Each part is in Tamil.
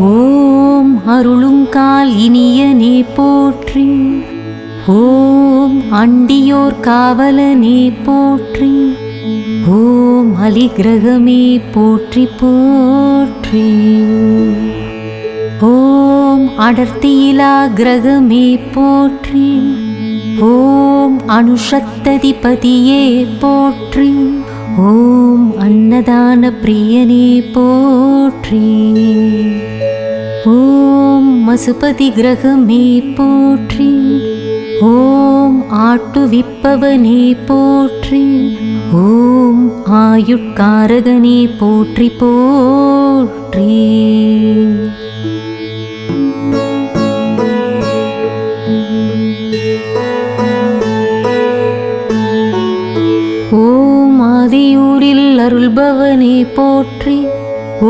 ஓம் அருளுங்கால் இனியனே போற்றி. ஓம் அண்டியோர் காவலனே போற்றி. ஓம் அலிகிரகமே போற்றி போற்றி. ஓம் அடர்த்தியிலா கிரகமே போற்றி. ஓம் அனுஷத்ததிபதியே போற்றி. ஓம் அன்னதான பிரியனே போற்றி. ஓம் மசுபதி கிரகமே போற்றி. ஓம் ஆட்டு விப்பவனே போற்றி. ஓம் ஆயுட்காரகனே போற்றி போற்றி. ஓம் ஆதியூரில் அருள்பவனே போற்றி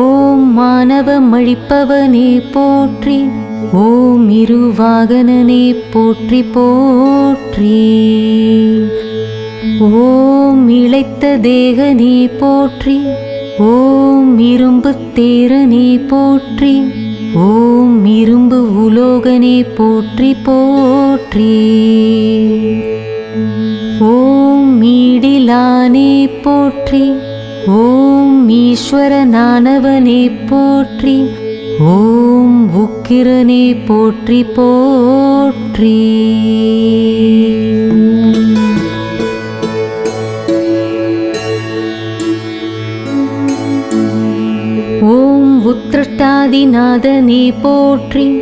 ஓம் மானவம் அழிப்பவனே போற்றி ஓம் இருவாகனனே போற்றி போற்றி. ஓம் இளைத்த தேகனே போற்றி ஓம் இரும்பு தேரனே போற்றி ஓம் இரும்பு உலோகனே போற்றி போற்றி. ஓம் மீடிலானே போற்றி. ஓம் ஈஸ்வரனானவனே போற்றி. ஓம் உக்கிரனே போற்றி போற்றி. உத்திரட்டாதிநாதனே போற்றி.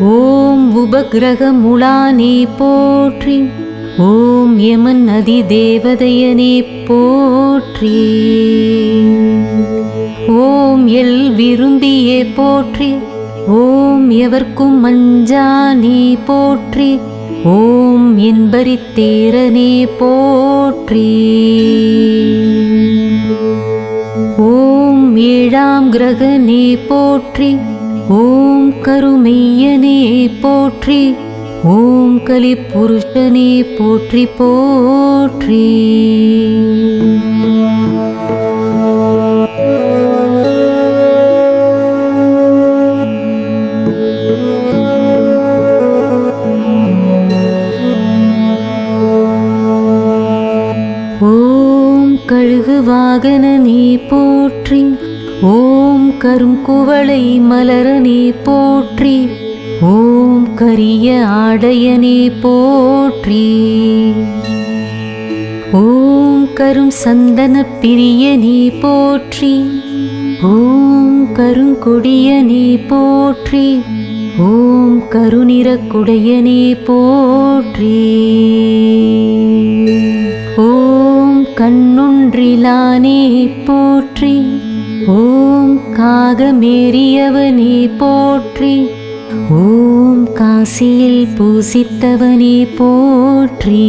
ஓம் உபகிரகமுலானே போற்றி. ஓம் யமன் நதி தேவதையனே போற்றி. ஓம் எல் விரும்பியே போற்றி. ஓம் எவர்க்கும் மஞ்சானே போற்றி. ஓம் என்பரித்தேரனே போற்றி. ஓம் ஏழாம் கிரகனே போற்றி ஓம் கருமையனே போற்றி ஓம் கலிப்புருஷனே போற்றி போற்றி. கருங்குவளை மலரனே போற்றி. ஓம் கரிய ஆடையனே போற்றி. ஓம் கரும் சந்தன பிரியனே போற்றி. ஓம் கருங்கொடியனே போற்றி. ஓம் கருநிற குடையனே போற்றி. ஓம் கண்ணுன்றிலானே போற்றி. ஓம் காகமேறியவனே போற்றி. ஓம் காசியில் பூசித்தவனே போற்றி.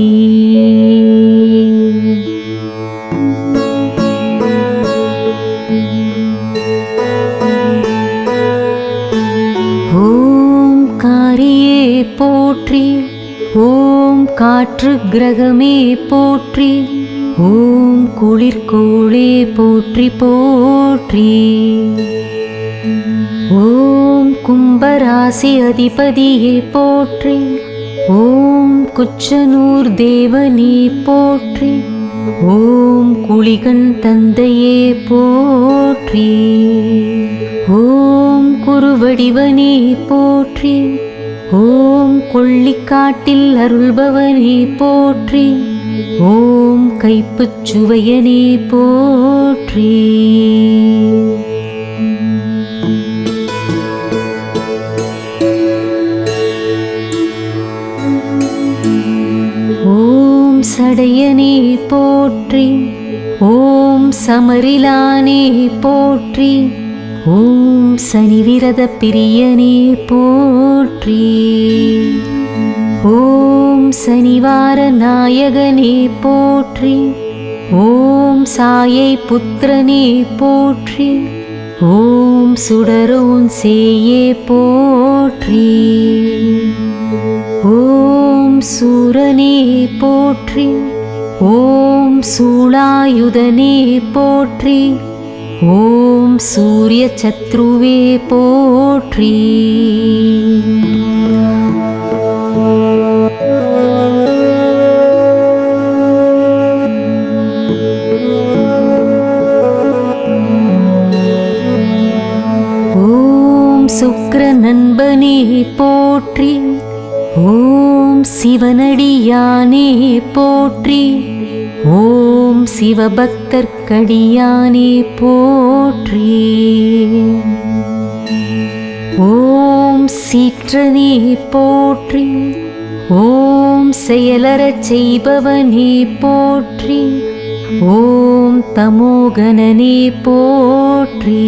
ஓம் காரியே போற்றி. ஓம் காற்று கிரகமே போற்றி. ஓம் குளிர்கோளே போற்றி போற்றி. ஓம் கும்பராசி அதிபதியே போற்றி. ஓம் குச்சனூர் தேவனே போற்றி. ஓம் குளிகன் தந்தையே போற்றி. ஓம் குருவடிவனே போற்றி. ஓம் கொள்ளிக்காட்டில் அருள்பவனே போற்றி. ஓம் கைப்புச் சுவையனே போற்றி. ஓம் சடையனே போற்றி. ஓம் சமரிலானே போற்றி. ஓம் சனிவிரத பிரியனே போற்றி. ஓம் சனிவார நாயகனே போற்றி. ஓம் சாயை புத்திரனே போற்றி. ஓம் சுடரோன் சேயே போற்றி. ஓம் சூரனே போற்றி. ஓம் சூளாயுதனே போற்றி. ஓம் சூரிய சத்ருவே போற்றி. சுக்ர நண்பனே போற்றி ஓம் சிவனடியானே போற்றி ஓம் சிவபக்தர்க்கடியானே போற்றி. ஓம் சீற்றனே போற்றி ஓம் செயலறச் செய்பவனே போற்றி ஓம் தமோகனனே போற்றி.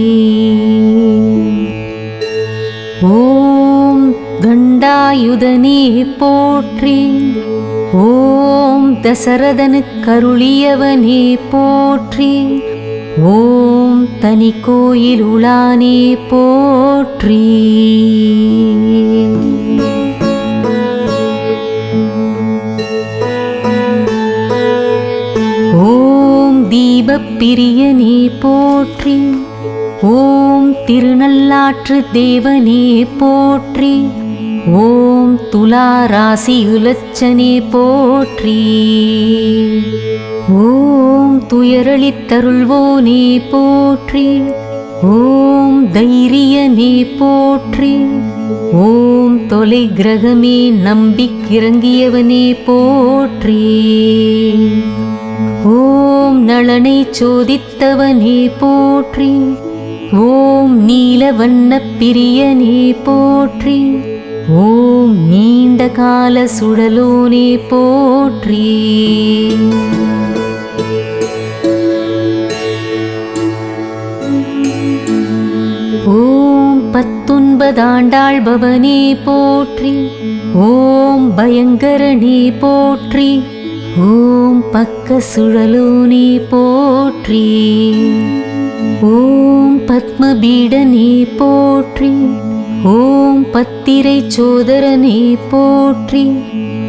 ஓம் கண்டாயுதனே போற்றி. ஓம் தசரதனுக்கருளியவனே போற்றி. ஓம் தனி கோயில் கோயிலுளானே போற்றி. ஓம் தீபப்பிரியனே போற்றி. திருநள்ளாற்று தேவனே போற்றி ஓம் துலா ராசியுலச்சனே போற்றி. ஓம் துயரளித்தருள்வோனே போற்றி ஓம் தைரியனே போற்றி ஓம் தொலை கிரகமே நம்பிக்கிறங்கியவனே போற்றி. ஓம் நளனை சோதித்தவனே போற்றி ஓம் நீலவண்ண பிரியனே போற்றி. ஓம் நீண்ட கால சுழலோனே போற்றி. ஓம் பத்தொன்பதாண்டாள் பவனே போற்றி. ஓம் பயங்கரனே போற்றி. ஓம் பக்க சுழலோனே போற்றி. ஓம் பத்மபீடனே போற்றி. ஓம் பத்திரை சோதரனே போற்றி.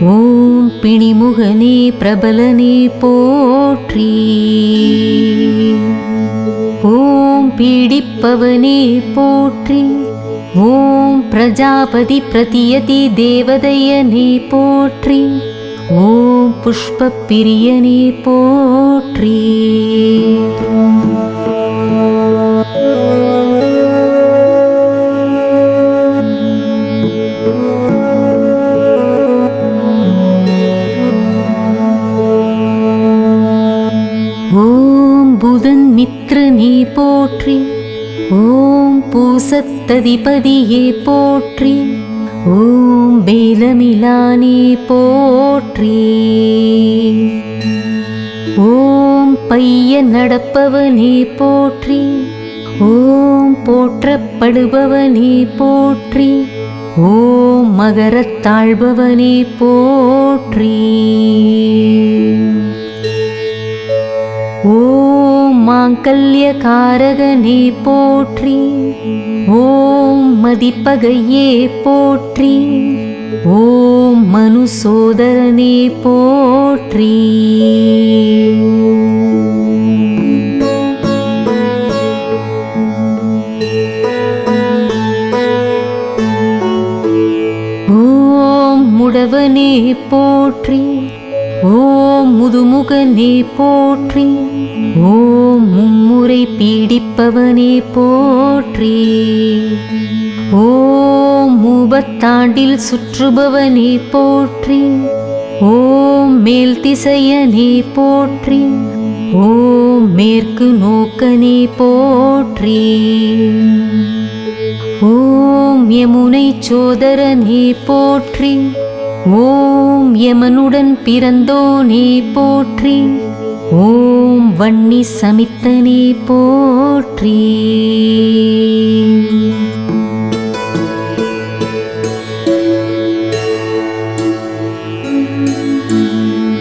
ஓம் பிணிமுகனே பிரபலனே போற்றி. ஓம் பீடிப்பவனே போற்றி. ஓம் பிரஜாபதி பிரதியதி தேவதையனே போற்றி. ஓம் புஷ்பப்பிரியனே போற்றி. புதன் மித்ர நீ போற்றி. ஓம் பூசத்ததிபதியே போற்றி. ஓம் பேலமிலானே போற்றி. ஓம் பைய நடப்பவனே போற்றி. ஓம் போற்றப்படுபவனே போற்றி. ஓம் மகரத்தாழ்பவனே போற்றி. மாங்கல்யகாரகனே போற்றி. ஓம் மதிப்பகையே போற்றி. ஓம் மனு சோதரனே போற்றி. ஓம் முடவனே போற்றி. ஓம் முதுமுகனே போற்றி. ஓம் மும்முறை பீடிப்பவனே போற்றி. ஓம் மூபத்தாண்டில் சுற்றுபவனே போற்றி. ஓம் மேல் திசையனே போற்றி. ஓம் மேற்கு நோக்கனே போற்றி. ஓம் யமுனை சோதரனே போற்றி. ஓம் யமனுடன் பிறந்தோனே போற்றி. ஓம் வன்னி சமித்தனே போற்றி.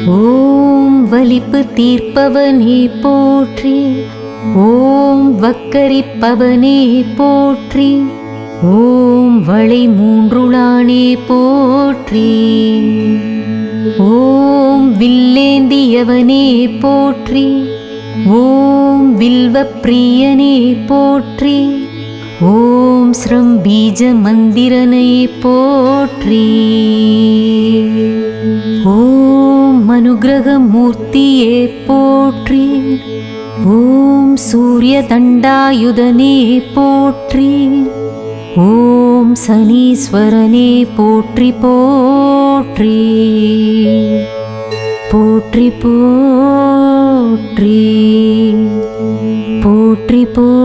ஓம் வலிப்பு தீர்ப்பவனே போற்றி. ஓம் வக்கரிப்பவனே போற்றி. ஓம் வளை மூன்றுளானே போற்றி. ஓம் வில்லேந்தியவனே போற்றி. ஓம் வில்வ பிரியனே போற்றி. ஓம் ஸ்ரம் பீஜ மந்திரனை போற்றி. ஓம் அனுகிரகமூர்த்தியே போற்றி. ஓம் சூரிய தண்டாயுதனே போற்றி. ஓம் சனீஸ்வரனே போற்றி போற்றி. போற்றி போற்றி. போற்றி போற்றி.